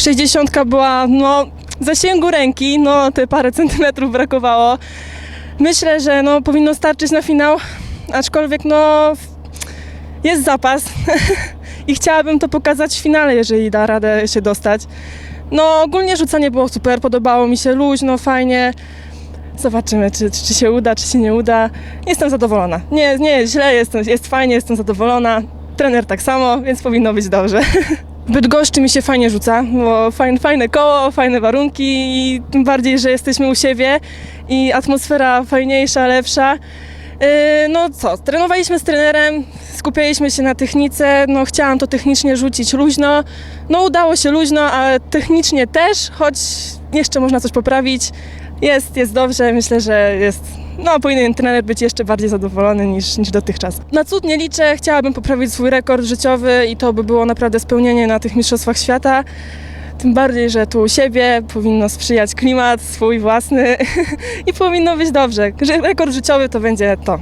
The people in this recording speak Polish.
60 była no zasięgu ręki, no te parę centymetrów brakowało. Myślę, że no powinno starczyć na finał, aczkolwiek no jest zapas i chciałabym to pokazać w finale, jeżeli da radę się dostać. No ogólnie rzucanie było super, podobało mi się luźno, fajnie. Zobaczymy, czy, czy się uda, czy się nie uda. Jestem zadowolona. Nie, nie źle, jest, jest fajnie, jestem zadowolona. Trener tak samo, więc powinno być dobrze. Bydgoszczy mi się fajnie rzuca, bo fajne, fajne koło, fajne warunki i tym bardziej, że jesteśmy u siebie i atmosfera fajniejsza, lepsza. Yy, No co, trenowaliśmy z trenerem, skupialiśmy się na technice, no chciałam to technicznie rzucić luźno. No udało się luźno, ale technicznie też, choć jeszcze można coś poprawić. Jest, jest dobrze, myślę, że jest. No, powinien trener być jeszcze bardziej zadowolony niż, niż dotychczas. Na cud nie liczę, chciałabym poprawić swój rekord życiowy i to by było naprawdę spełnienie na tych Mistrzostwach Świata. Tym bardziej, że tu u siebie powinno sprzyjać klimat swój własny i powinno być dobrze. Rekord życiowy to będzie to.